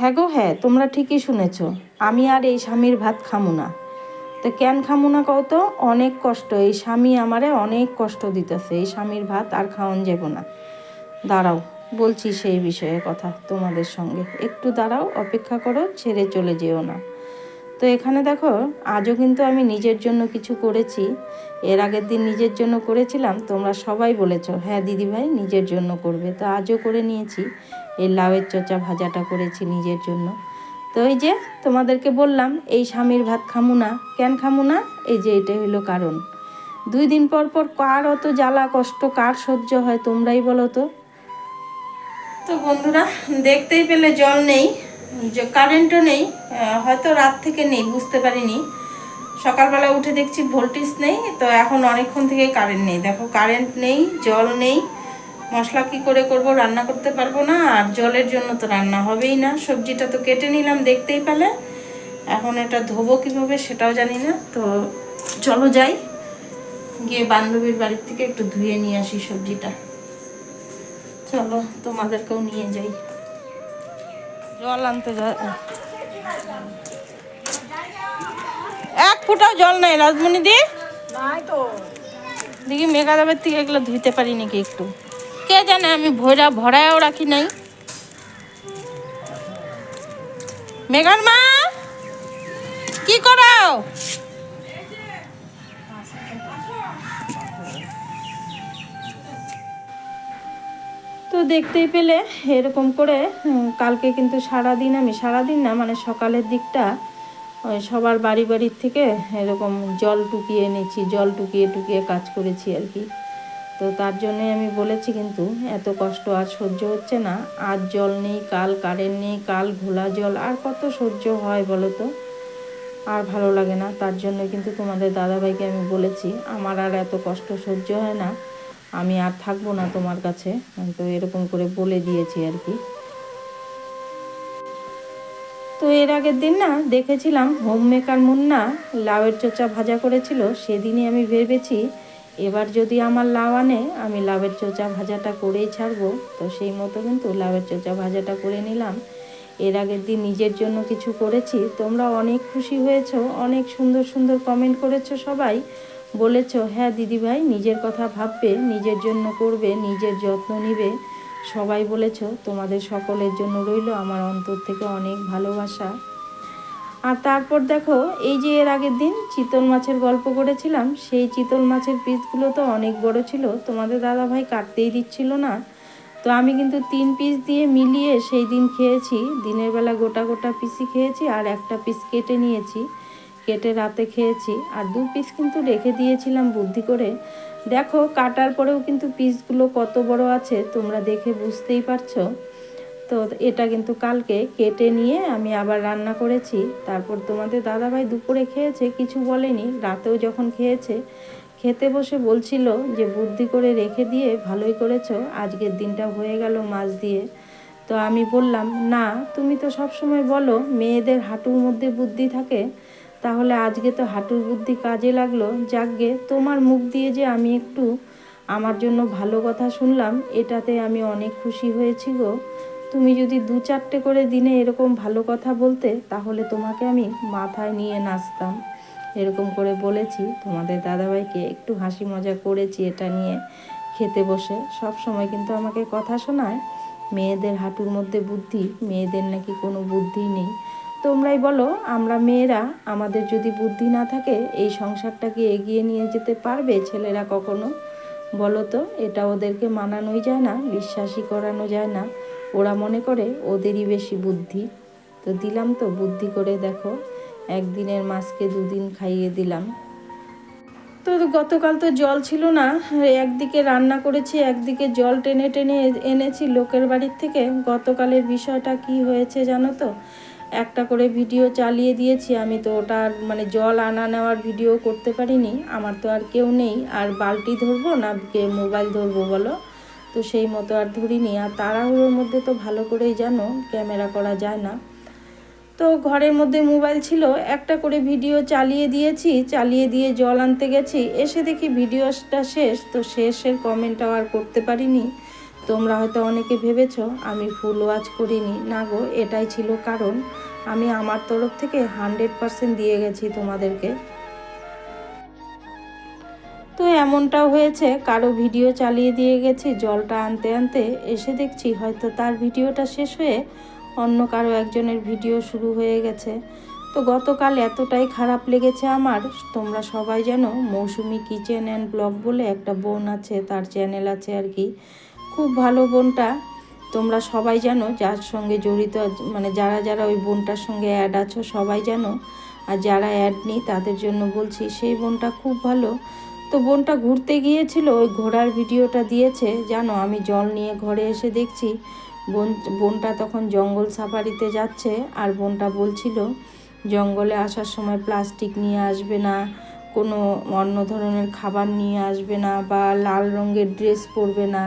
হ্যাঁ গো হ্যাঁ তোমরা ঠিকই শুনেছ। আমি আর এই স্বামীর ভাত খামু না। তো কেন খামু না কও তো? অনেক কষ্ট। এই স্বামী আমারে অনেক কষ্ট দিতেছে। এই স্বামীর ভাত আর খাওয়ান যাব না। দাঁড়াও, বলছি সেই বিষয়ে কথা তোমাদের সঙ্গে। একটু দাঁড়াও, অপেক্ষা করো, ছেড়ে চলে যেও না। তো এখানে দেখো, আজও কিন্তু আমি নিজের জন্য কিছু করেছি। এর আগের দিন নিজের জন্য করেছিলাম, তোমরা সবাই বলেছ হ্যাঁ দিদিভাই, নিজের জন্য করবে। তো আজও করে নিয়েছি। এই লাউয়ের চোচা ভাজাটা করেছি নিজের জন্য। তো এই যে তোমাদেরকে বললাম, এই স্বামীর ভাত খামু না। কেন খামু না? এই যে এটাই হলো কারণ। দুই দিন পর পর কার অত জ্বালা কষ্ট, কার সহ্য হয় তোমরাই বলো তো। তো বন্ধুরা, দেখতেই পেলে জল নেই কারেন্টও নেই হয়তো রাত থেকে নেই, বুঝতে পারিনি। সকালবেলা উঠে দেখছি ভোল্টেজ নেই, তো এখন অনেকক্ষণ থেকে কারেন্ট নেই। দেখো কারেন্ট নেই, জল নেই। মশলা কি করে করব রান্না করতে পারব না আর জলের জন্য তো রান্না হবেই না। সবজিটা তো কেটে নিলাম দেখতেই পেলে। এখন এটা ধোবো কীভাবে সেটাও জানি না। তো চলো যাই গিয়ে বান্ধবীর বাড়ির থেকে একটু ধুয়ে নিয়ে আসি সবজিটা। চলো তোমাদেরকেও নিয়ে যাই। জল আনতে এক ফুটাও জল নাই রাজমণি দি। দেখি মেঘাদাবের থেকে এগুলো ধুইতে পারি নাকি একটু। কে জানে, আমি ভরা ভরায়ও রাখি নাই। মেঘার মা, কি করাও তো দেখতেই পেলে, এরকম করে কালকে কিন্তু সারাদিন আমি, সারাদিন না মানে সকালের দিকটা, ওই সবার বাড়ি বাড়ির থেকে এরকম জল টুকিয়ে এনেছি, জল টুকিয়ে টুকিয়ে কাজ করেছি আর কি। তো তার জন্যে আমি বলেছি কিন্তু এত কষ্ট আর সহ্য হচ্ছে না। আজ জল নেই, কাল কারেন্ট নেই, কাল ঘোলা জল, আর কত সহ্য হয় বলো তো? আর ভালো লাগে না। তার জন্য কিন্তু তোমাদের দাদাভাইকে আমি বলেছি, আমার আর এত কষ্ট সহ্য হয় না। আমি আর থাকব না তোমার কাছে। তো এরকম করে বলে দিয়েছি আর কি। তো এর আগের দিন না দেখেছিলাম হোম মেকার মুন্না লাউয়ের চোচা ভাজা করেছিল। সেদিনই আমি ভেবেছি এবার যদি আমার লাউ আনে, আমি লাউয়ের চোচা ভাজাটা করেই ছাড়বো। তো সেই মতো কিন্তু লাউয়ের চোচা ভাজাটা করে নিলাম। এর আগের দিন নিজের জন্য কিছু করেছি। তোমরা অনেক খুশি হয়েছো, অনেক সুন্দর সুন্দর কমেন্ট করেছ সবাই। বলেছ হ্যাঁ দিদিভাই, নিজের কথা ভাববে, নিজের জন্য করবে, নিজের যত্ন নিবে। সবাই বলেছ, তোমাদের সকলের জন্য রইল আমার অন্তর থেকে অনেক ভালোবাসা। আর তারপর দেখো, এই যে এর আগের দিন চিতল মাছের গল্প করেছিলাম, সেই চিতল মাছের পিসগুলো তো অনেক বড় ছিল, তোমাদের দাদা ভাই কাটতেই দিচ্ছিল না। তো আমি কিন্তু তিন পিস দিয়ে মিলিয়ে সেই দিন খেয়েছি, দিনের বেলা গোটা গোটা পিসই খেয়েছি আর একটা পিস কেটে নিয়েছি, কেটে রাতে খেয়েছি। আর দু পিস কিন্তু রেখে দিয়েছিলাম বুদ্ধি করে। দেখো, কাটার পরেও কিন্তু পিসগুলো কত বড় আছে, তোমরা দেখে বুঝতেই পারছ। তো এটা কিন্তু কালকে কেটে নিয়ে আমি আবার রান্না করেছি। তারপর তোমাদের দাদাভাই দুপুরে খেয়েছে, কিছু বলেনি। রাতেও যখন খেয়েছে, খেতে বসে বলছিল যে, বুদ্ধি করে রেখে দিয়ে ভালোই করেছ, আজকের দিনটা হয়ে গেল মাছ দিয়ে। তো আমি বললাম, না, তুমি তো সব সময় বলো, মেয়েদের হাঁটুর মধ্যে বুদ্ধি থাকে। তাহলে আজকে তো হাঁটুর বুদ্ধি কাজে লাগল। যাকগে, তোমার মুখ দিয়ে যে আমি একটু আমার জন্য ভালো কথা শুনলাম, এটাতে আমি অনেক খুশি হয়েছি গো। তুমি যদি দু চারটে করে দিনে এরকম ভালো কথা বলতে, তাহলে তোমাকে আমি মাথায় নিয়ে নাচতাম। এরকম করে বলেছি। তোমাদের দাদাভাইকে একটু হাসি মজা করেছি এটা নিয়ে খেতে বসে। সব সময় কিন্তু আমাকে কথা শোনায়, মেয়েদের হাঁটুর মধ্যে বুদ্ধি, মেয়েদের নাকি কোনো বুদ্ধি নেই। তোমরাই বলো, আমরা মেয়েরা, আমাদের যদি বুদ্ধি না থাকে, এই সংসারটাকে এগিয়ে নিয়ে যেতে পারবে ছেলেরা কখনো? বলো তো, এটা ওদেরকে মানানোই যায় না, বিশ্বাসই করানো যায় না। ওরা মনে করে ওদেরই বেশি বুদ্ধি। তো দিলাম তো, বুদ্ধি করে দেখো, একদিনের মাছকে দুদিন খাইয়ে দিলাম। তো গতকাল তো জল ছিল না, একদিকে রান্না করেছি, একদিকে জল টেনে টেনে এনেছি লোকের বাড়ির থেকে। গতকালের বিষয়টা কি হয়েছে জানো তো? একটা করে ভিডিও চালিয়ে দিয়েছি, আমি তো ওটার মানে জল আনা নেওয়ার ভিডিও করতে পারিনি, আমার তো আর কেউ নেই। আর বালতি ধরবো না, কে মোবাইল ধরবো বলো? তো সেই মতো আর ধরিনি। আর তাড়াহুড়োর মধ্যে তো ভালো করেই জানো, ক্যামেরা করা যায় না। তো ঘরের মধ্যে মোবাইল ছিল, একটা করে ভিডিও চালিয়ে দিয়েছি, চালিয়ে দিয়ে জল আনতে গেছি। এসে দেখি ভিডিওটা শেষ, তো শেষের কমেন্টটাও আর করতে পারিনি। তোমরা হয়তো অনেকে ভেবেছ, আমি ফুল ওয়াচ করিনি। না গো, এটাই ছিল কারণ। আমি আমার তরফ থেকে হান্ড্রেড পারসেন্ট দিয়ে গেছি তোমাদেরকে। তো এমনটাও হয়েছে, কারও ভিডিও চালিয়ে দিয়ে গেছি, জলটা আনতে আনতে এসে দেখছি হয়তো তার ভিডিওটা শেষ হয়ে অন্য কারও একজনের ভিডিও শুরু হয়ে গেছে। তো গতকাল এতটাই খারাপ লেগেছে আমার, তোমরা সবাই জানো মৌসুমি কিচেন অ্যান্ড ব্লগ বলে একটা বোন আছে, তার চ্যানেল আছে আর কি। খুব ভালো বোনটা, তোমরা সবাই জানো যার সঙ্গে জড়িত মানে যারা যারা ওই বোনটার সঙ্গে অ্যাড আছো সবাই জানো। আর যারা অ্যাড নেই তাদের জন্য বলছি সেই বোনটা খুব ভালো। তো বোনটা ঘুরতে গিয়েছিল, ওই ঘোড়ার ভিডিওটা দিয়েছে, জানো আমি জল নিয়ে ঘরে এসে দেখছি, বোন, বোনটা তখন জঙ্গল সাফারিতে যাচ্ছে, আর বোনটা বলছিল, জঙ্গলে আসার সময় প্লাস্টিক নিয়ে আসবে না, কোনো অন্য ধরনের খাবার নিয়ে আসবে না, বা লাল রঙের ড্রেস পরবে না,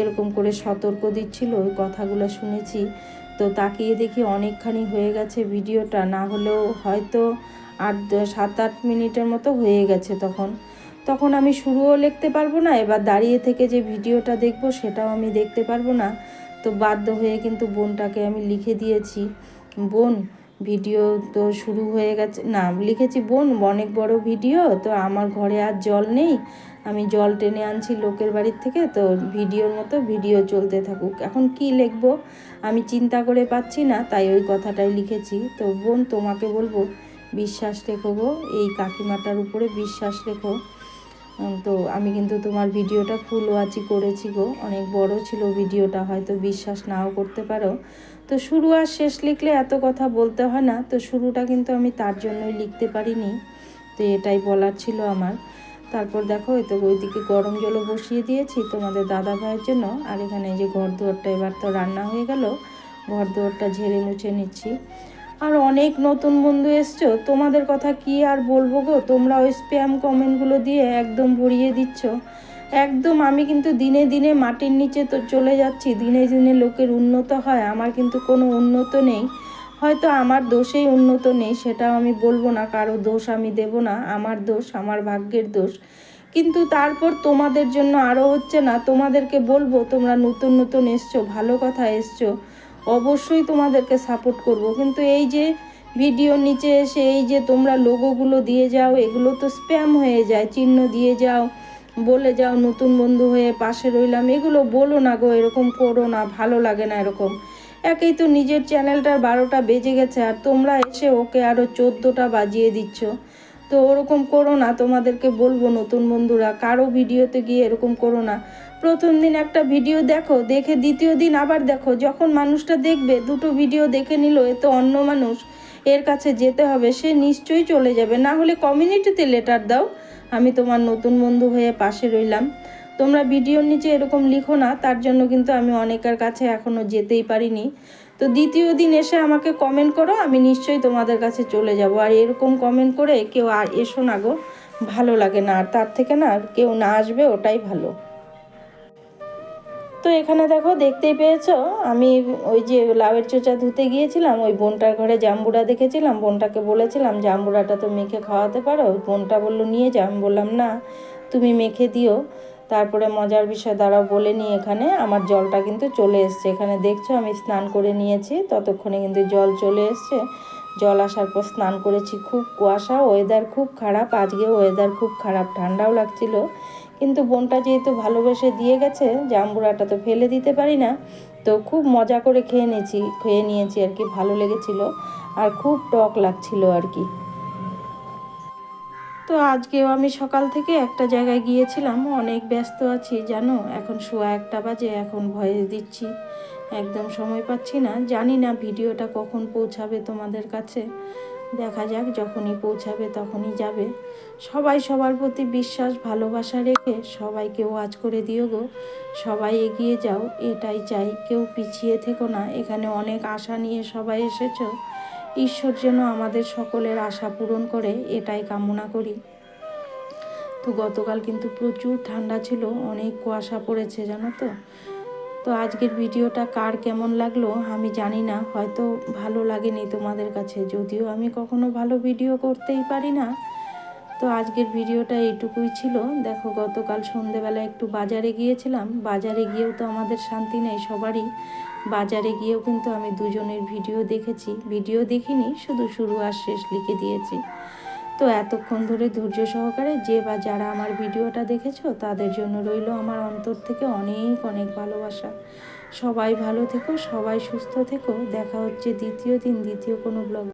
এরকম করে সতর্ক দিচ্ছিল, ওই কথাগুলো শুনেছি। তো তাকিয়ে দেখি অনেকখানি হয়ে গেছে ভিডিওটা, না হলেও হয়তো আট, সাত, আট মিনিটের মতো হয়ে গেছে তখন। তখন আমি শুরুও লিখতে পারব না, এবার দাঁড়িয়ে থেকে যে ভিডিওটা দেখব সেটাও আমি দেখতে পারব না। তো বাধ্য হয়ে কিন্তু বোনটাকে আমি লিখে দিয়েছি। বোন, ভিডিও তো শুরু হয়ে গেছে, না লিখেছি বোন, অনেক বড় ভিডিও, তো আমার ঘরে আর জল নেই। আমি জল টেনে আনছি লোকের বাড়ির থেকে, তো ভিডিওর মতো ভিডিও চলতে থাকুক। এখন কি লিখব? আমি চিন্তা করে পাচ্ছি না, তাই ওই কথাটাই লিখেছি। তো বোন, তোমাকে বলব, বিশ্বাস রেখো গো, এই কাকিমাটার উপরে বিশ্বাস রেখো। তো আমি কিন্তু তোমার ভিডিওটা ফুল ওয়াচই করেছি গো। অনেক বড় ছিল ভিডিওটা, হয়তো বিশ্বাস নাও করতে পারো। তো শুরু আর শেষ লিখলে এত কথা বলতে হয় না, তো শুরুটা কিন্তু আমি তার জন্যই লিখতে পারিনি। তো এটাই বলার ছিল আমার। তারপর দেখো তো ওইদিকে গরম জলও বসিয়ে দিয়েছি তোমাদের দাদা ভাইয়ের জন্য। আর এখানে যে ঘর দুয়ারটা এবার তো রান্না হয়ে গেল ঘর দুয়ারটা ঝেড়ে মুছে নিচ্ছি। আর অনেক নতুন বন্ধু এসছো, তোমাদের কথা কি আর বলব গো? তোমরা ওই স্প্যাম কমেন্টগুলো দিয়ে একদম ভরিয়ে দিচ্ছ। একদম, আমি কিন্তু দিনে দিনে মাটির নিচে তো চলে যাচ্ছি, দিনে দিনে লোকের উন্নত হয়, আমার কিন্তু কোনো উন্নত নেই। হয়তো আমার দোষেই উন্নত নেই, সেটাও আমি বলব না, কারও দোষ আমি দেব না, আমার দোষ, আমার ভাগ্যের দোষ। কিন্তু তারপর তোমাদের জন্য আরও হচ্ছে না, তোমাদেরকে বলব, তোমরা নতুন নতুন এসছো, ভালো কথা এসছো। অবশ্যই তোমাদেরকে সাপোর্ট করব। কিন্তু এই যে ভিডিওর নিচে এসে এই যে তোমরা লোগোগুলো দিয়ে যাও, এগুলো তো স্প্যাম হয়ে যায়, চিহ্ন দিয়ে যাও, বলে যাও, নতুন বন্ধু হয়ে পাশে রইলাম, এগুলো বলো না গো, এরকম করো না, ভালো লাগে না এরকম। একেই তো নিজের চ্যানেলটার বারোটা বেজে গেছে, আর তোমরা এসে ওকে আরও চোদ্দোটা বাজিয়ে দিচ্ছ। তো ওরকম করো না, তোমাদেরকে বলব নতুন বন্ধুরা, কারও ভিডিওতে গিয়ে এরকম করো না। প্রথম দিন একটা ভিডিও দেখো, দেখে দ্বিতীয় দিন আবার দেখো। যখন মানুষটা দেখবে, দুটো ভিডিও দেখে নিল, এ তো অন্য মানুষ। এর কাছে যেতে হবে, সে নিশ্চয়ই চলে যাবে। না হলে কমিউনিটিতে লেটার দাও। আমি তোমার নতুন বন্ধু হয়ে পাশে রইলাম। তোমরা ভিডিওর নিচে এরকম লিখো না, তার জন্য কিন্তু আমি অনেকের কাছে এখনও যেতেই পারিনি। তো দ্বিতীয় দিন এসে আমাকে কমেন্ট করো, আমি নিশ্চয়ই তোমাদের কাছে চলে যাব। আর এরকম কমেন্ট করে কেউ আর এসো না গো। ভালো লাগে না, আর তার থেকে না কেউ না আসবে, ওটাই ভালো। তো এখানে দেখো দেখতেই পেয়েছ, আমি ওই যে লাউয়ের চোচা ধুতে গিয়েছিলাম, ওই বোনটার ঘরে জাম্বুরা দেখেছিলাম, বোনটাকে বলেছিলাম জাম্বুরাটা তো মেখে খাওয়াতে পারো? বোনটা বলল, নিয়ে যা। আমি বললাম, না, তুমি মেখে দিও। তারপরে মজার বিষয় দ্বারা বলে নিই এখানে, আমার জলটা কিন্তু চলে এসছে। এখানে দেখছ, আমি স্নান করে নিয়েছি, ততক্ষণে কিন্তু জল চলে এসছে। জল আসার পর স্নান করেছি, খুব কুয়াশা ওয়েদার খুব খারাপ, আজকে ওয়েদার খুব খারাপ, ঠান্ডাও লাগছিল। কিন্তু বোনটা যেহেতু ভালোবেসে দিয়ে গেছে, জাম্বুরাটা তো ফেলে দিতে পারি না, তো খুব মজা করে খেয়ে নিয়েছি খেয়ে নিয়েছি আর কি, ভালো লেগেছিল আর খুব টক লাগছিল আর কি। তো আজকেও আমি সকাল থেকে একটা জায়গায় গিয়েছিলাম, অনেক ব্যস্ত আছি, জানো, এখন শোয়া একটা বাজে, এখন ভয়েস দিচ্ছি, একদম সময় পাচ্ছি না, জানি না ভিডিওটা কখন পৌঁছাবে তোমাদের কাছে। দেখা যাক, যখনই পৌঁছাবে তখনই যাবে। সবাই সবার প্রতি বিশ্বাস, ভালোবাসা রেখে সবাইকে ওয়াজ করে দিও গো। সবাই এগিয়ে যাও, এটাই চাই। কেউ পিছিয়ে থেকো না। এখানে অনেক আশা নিয়ে সবাই এসেছ। ঈশ্বর যেন আমাদের সকলের আশা পূরণ করে, এটাই কামনা করি। তো গতকাল কিন্তু প্রচুর ঠান্ডা ছিল, অনেক কুয়াশা পড়েছে, জানো তো? তো আজকের ভিডিওটা কার কেমন লাগল আমি জানি না, হয়তো ভালো লাগেনি তোমাদের কাছে, যদিও আমি কখনো ভালো ভিডিও করতেই পারি না। তো আজকের ভিডিওটা এইটুকুই ছিল। দেখো, গতকাল সন্ধেবেলা একটু বাজারে গিয়েছিলাম। বাজারে গিয়েও তো আমাদের শান্তি নেই সবারই। বাজারে গিয়েও কিন্তু আমি দুজনের ভিডিও দেখেছি। ভিডিও দেখিনি, শুধু শুরু আর শেষ লিখে দিয়েছি। তো এতক্ষণ ধরে ধৈর্য সহকারে যে বা যারা আমার ভিডিওটা দেখেছ, তাদের জন্য রইল আমার অন্তর থেকে অনেক অনেক ভালোবাসা। সবাই ভালো থেকো, সবাই সুস্থ থেকো। দেখা হচ্ছে দ্বিতীয় দিন, দ্বিতীয় কোনো ব্লগ।